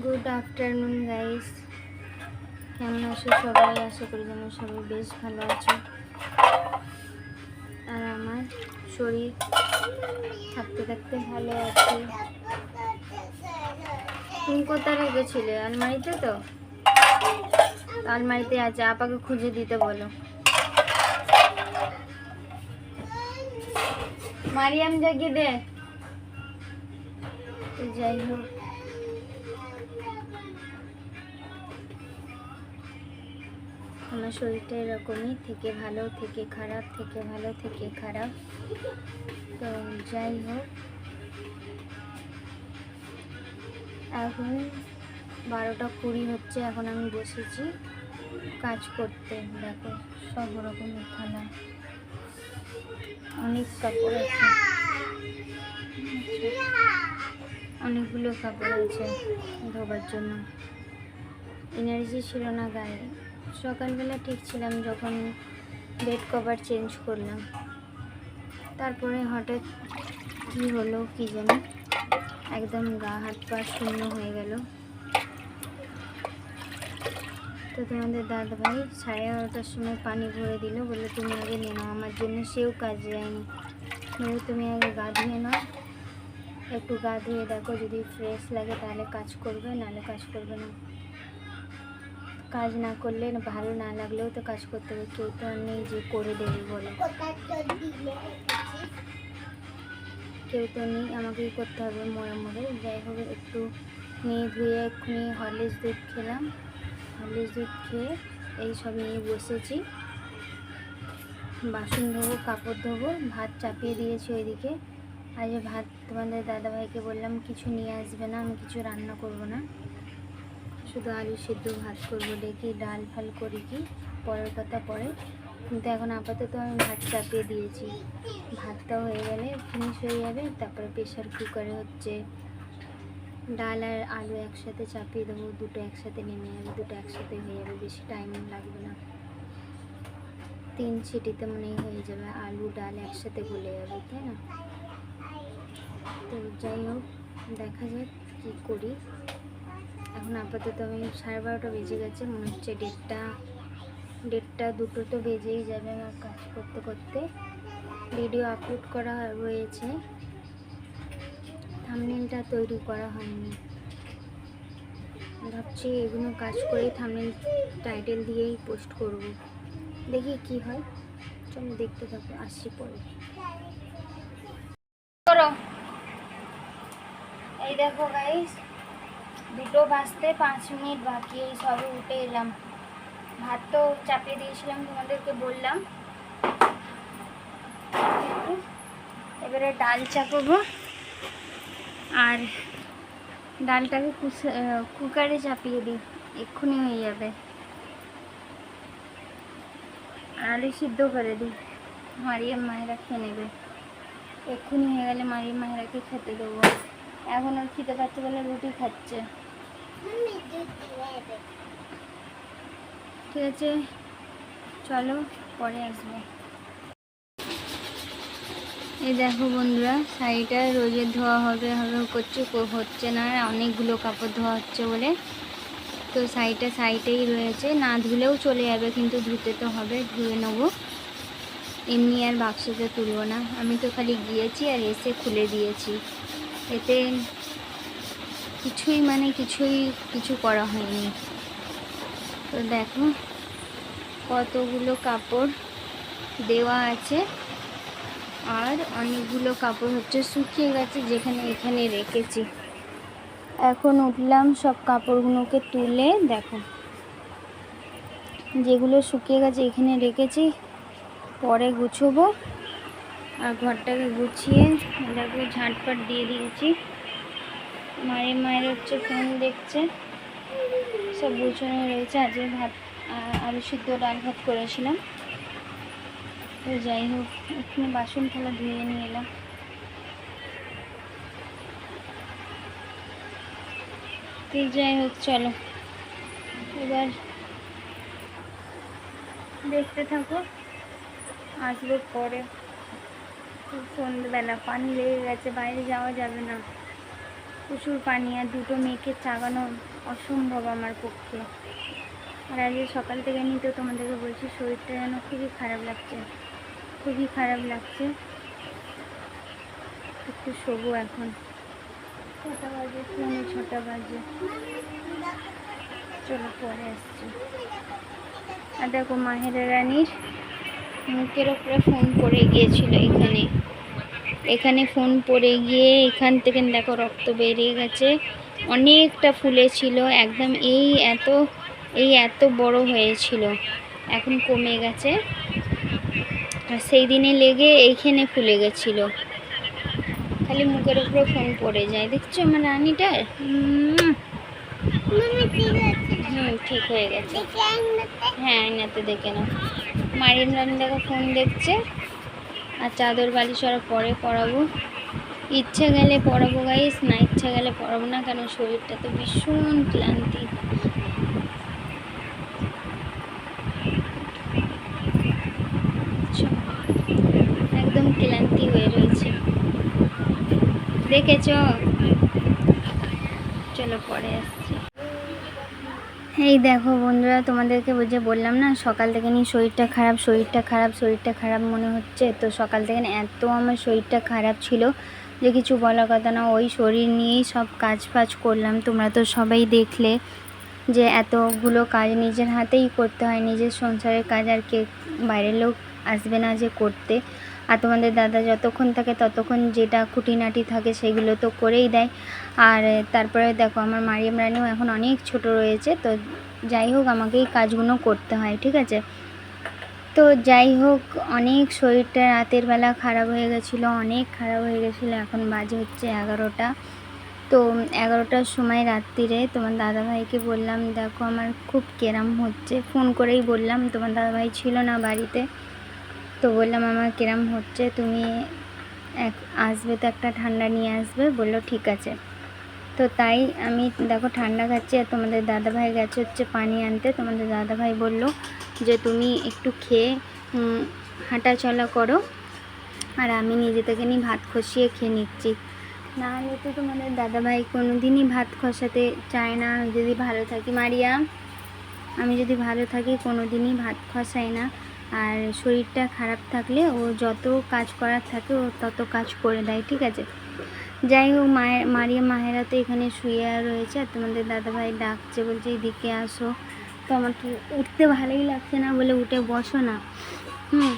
Good afternoon guys কেমন আছো সবাই? আশা করি যেন সবাই বেশ ভালো আছো। আর আমার শরীর থাকতে থাকতে ভালো আছে। তুমি কোথায় রেখেছিলে আলমারিতে তো? আলমারিতে আছে, আপাকে খুঁজে দিতে বলো। মারিয়াম জাগিয়ে দে। যাই হোক। আমার শরীরটা এরকমই, থেকে ভালো, থেকে খারাপ, থেকে ভালো, থেকে খারাপ। তো যাই হোক। এখন বারোটা কুড়ি হচ্ছে, এখন আমি বসেছি কাজ করতে। দেখো, সব রকমের থালা অনেক কাপড় আছে। অনেকগুলো কাপড় আছে ধোবার জন্য। এনার্জি ছিল না গায়ে। সকালবেলা ঠিক ছিলাম যখন বেড কভার চেঞ্জ করলাম। তারপরে হঠাৎ কী হলো কি জানি, একদম গা হাত পা শূন্য হয়ে গেল। তো তোমাদের দাদা ভাই সাড়ে এগারোটার সময় পানি ভরে দিল বলে তুমি আগে নিয়ে নাও, আমার জন্য সেও কাজে যায়নি। বলে তুমি আগে গা ধুয়ে নাও, একটু গা ধুয়ে দেখো, যদি ফ্রেশ লাগে তাহলে কাজ করবে, নাহলে কাজ করবে না। কাজ না করলে ভালো না লাগলেও তো কাজ করতে হবে, কেউ তো আর নেই যে করে দেবে বলে। কেউ তো নেই, আমাকেই করতে হবে মরে মরে। যাই হোক, একটু নিয়ে ধুয়ে এক্ষুনি হরলিক্স দুধ খেলাম। হরলিক্স দুধ খেয়ে এই সব নিয়ে বসেছি। বাসন ধোবো, কাপড় ধোবো, ভাত চাপিয়ে দিয়েছি ওইদিকে। আজ ভাত তোমাদের দাদাভাইকে বললাম, কিছু নিয়ে আসবে না, আমি কিছু রান্না করব না। শুধু আলু সিদ্ধ ভাত করব, দেখি ডাল ফাল করি কি পরের কথা পরে। কিন্তু এখন আপাতত আমি ভাত চাপিয়ে দিয়েছি। ভাতটা হয়ে গেলে ফিনিশ হয়ে যাবে, তারপরে প্রেশার কুকারে হচ্ছে ডাল আর আলু একসাথে চাপিয়ে দেবো, দুটো একসাথে নেমে যাবে, দুটো একসাথে হয়ে যাবে, বেশি টাইম লাগবে না। তিন সিটিতে মনেই হয়ে যাবে, আলু ডাল একসাথে গলে যাবে, তাই না? তো যাই হোক, দেখা যাক কী করি। এখন আপাতত আমি সাড়ে বারোটা বেজে গেছে, মনে হচ্ছে ডেটটা ডেটটা দুটো তো বেজেই যাবে আমার কাজ করতে করতে। ভিডিও আপলোড করা রয়েছে থামনেলটা তৈরি করা হয়নি। ভাবছি এগুলো কাজ করেই থামনেল টাইটেল দিয়েই পোস্ট করব। দেখি কি হয়, চলো দেখতে থাকো, আসছি পরে। করো। এই দেখো গাইস দুটো বাজতে পাঁচ মিনিট বাকি, এই সবে উঠে এলাম। ভাত তো চাপিয়ে দিয়েছিলাম, তোমাদেরকে বললাম। এবারে ডাল চাপাবো। আর ডালটাকে কুকারে চাপিয়ে দিই, এক্ষুনি হয়ে যাবে। আলু সিদ্ধ করে দিই, মারিয়াম মায়েরা খেয়ে নেবে। এক্ষুনি হয়ে গেলে মারিয়াম মায়েরাকে খেতে দেবো। এখন আর খেতে পাচ্ছে বলে রুটি খাচ্ছে। ঠিক আছে, চলো পরে আসব। এই দেখো বন্ধুরা, শাড়িটা রোজের ধোয়া হবে হবে করছে হচ্ছে না অনেকগুলো কাপড় ধোয়া হচ্ছে বলে। তো শাড়িটা সাইডেই রয়েছে, না ধুলেও চলে যাবে, কিন্তু ধুতে তো হবে, ধুয়ে নেব। এমনি আর বাক্সতে তুলবো না। আমি তো খালি গিয়েছি আর এসে খুলে দিয়েছি। এতে কিছুই মানে কিছুই কিছু করা হয়নি। তো দেখো, কতগুলো কাপড় দেওয়া আছে, আর অনেকগুলো কাপড় হচ্ছে শুকিয়ে গেছে যেখানে এখানে রেখেছি। এখন উঠলাম, সব কাপড়গুলোকে তুলে দেখো। যেগুলো শুকিয়ে গেছে এখানে রেখেছি, পরে গুছোবো। আর ঘরটাকে গুছিয়ে এটাকে ঝাঁটপাট দিয়ে দিয়েছি। মায়ের মায়ের হচ্ছে ফোন দেখছে। সব গুছানো রয়েছে। আজকে ভাত আলু সিদ্ধ, ডাল ভাত করেছিলাম। তো যাই হোক এখানে বাসন থালা ধুয়ে নিয়ে এলাম। তো যাই হোক, চলো। এবার দেখতে থাকো। আসব পরে। সন্ধ্যেবেলা পানি লেগে গেছে, বাইরে যাওয়া যাবে না। প্রচুর পানি আর দুটো মেয়েকে চাগানো অসম্ভব আমার পক্ষে। আর আজকে সকাল থেকে নিয়ে তো তোমাদেরকে বলছি, শরীরটা যেন খুবই খারাপ লাগছে। খুবই খারাপ লাগছে। একটু শোবো এখন। ছটা বাজে, পৌনে ছটা বাজে। চলো পরে আসছি। আর দেখো মাহেরা রানীর মুখের ওপরে ফোন পড়ে গিয়েছিল এখানে। এখানে ফোন পড়ে গিয়ে এখান থেকে দেখো রক্ত বেরিয়ে গেছে। অনেকটা ফুলেছিল একদম এই এত এই এত বড় হয়েছিল, এখন কমে গেছে। আর সেই দিনে লেগে এইখানে ফুলে গেছিল। খালি মুখের উপরে ফোন পড়ে যায়। দেখছ আমার রানীটার হুম, ঠিক হয়ে গেছে। হ্যাঁ আয়নাতে দেখে না মারিন রানী দেখো ফোন দেখছে। আর চাদর বালিশ ওরা পরে পরাবো। ইচ্ছে গেলে পরাবো গাইস না ইচ্ছা গেলে পরাবো না, কেন শরীরটা তো ভীষণ ক্লান্তি। একদম ক্লান্তি হয়ে রয়েছে। দেখেছ? চলো পরে আসছি। এই দেখো বন্ধুরা, তোমাদেরকে যে বললাম না, সকাল থেকে নিয়ে শরীরটা খারাপ শরীরটা খারাপ শরীরটা খারাপ মনে হচ্ছে। তো সকাল থেকে এত আমার শরীরটা খারাপ ছিল যে কিছু বলার কথা না, ওই শরীর নিয়েই সব কাজ ফাজ করলাম। তোমরা তো সবাই দেখলে যে এতগুলো কাজ নিজের হাতেই করতে হয়, নিজের সংসারের কাজ আর কে বাইরের লোক আসবে না যে করতে। আর তোমাদের দাদা যতক্ষণ থাকে ততক্ষণ যেটা খুঁটিনাটি থাকে সেগুলো তো করেই দেয়। আর তারপরে দেখো আমার মারিয়াম রানিও এখন অনেক ছোট রয়েছে, তো যাই হোক আমাকেই কাজগুলো করতে হয়, ঠিক আছে? তো যাই হোক, অনেক শরীরটা রাতের বেলা খারাপ হয়ে গেছিল, অনেক খারাপ হয়ে গেছিল, এখন বাজে হচ্ছে এগারোটা। তো এগারোটার সময় রাত্রিরে তোমার দাদাভাইকে বললাম, দেখো আমার খুব কেরাম হচ্ছে। ফোন করেই বললাম, তোমার দাদাভাই ছিল না বাড়িতে। তো বললাম, আমার কেরাম হচ্ছে, তুমি এক, আসবে তো একটা ঠান্ডা নিয়ে আসবে। বলল, ঠিক আছে। তো তাই আমি, দেখো, ঠান্ডা খাচ্ছি আর তোমাদের দাদাভাই গেছে হচ্ছে পানি আনতে। তোমাদের দাদাভাই বলল যে, তুমি একটু খেয়ে হাঁটা চলা করো আর আমি নিজে থেকে নিয়ে ভাত খসিয়ে খেয়ে নিচ্ছি। না হলে তো তোমাদের দাদাভাই কোনো দিনই ভাত খসাতে চায় না। যদি ভালো থাকি, মারিয়া, আমি যদি ভালো থাকি কোনো দিনই ভাত খসাই না। আর শরীরটা খারাপ থাকলে ও যত কাজ করার থাকে ও তত কাজ করে দেয়, ঠিক আছে? যাই হোক, মায়ের, মারিয়া মাহেরা তো এখানে শুয়ে রয়েছে আর তোমাদের দাদাভাই ডাকছে, বলছে, এদিকে আসো। তো আমার তো উঠতে ভালোই লাগছে না বলে উঠে বসো না। হুম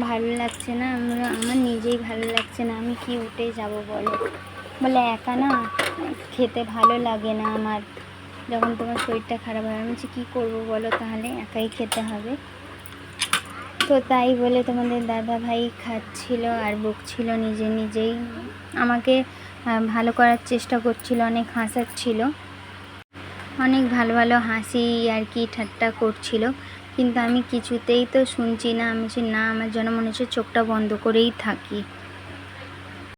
ভালো লাগছে না। আমরা নিজেই ভালো লাগছে না। আমি কি উঠে যাব বলো? বলে, একা না, খেতে ভালো লাগে না আমার। যখন তোমার শরীরটা খারাপ হয়। আমি কী করব বলো তাহলে? একাই খেতে হবে। তো তাই বলে তোমাদের দাদা ভাই খাচ্ছিল আর বকছিল নিজে নিজেই। আমাকে ভালো করার চেষ্টা করছিল, অনেক হাসাচ্ছিল। অনেক ভালো ভালো হাসি আর কি ঠাট্টা করছিল। কিন্তু আমি কিছুতেই তো শুনছি না, আমি না, আমার যেন মনে হচ্ছে চোখটা বন্ধ করেই থাকি।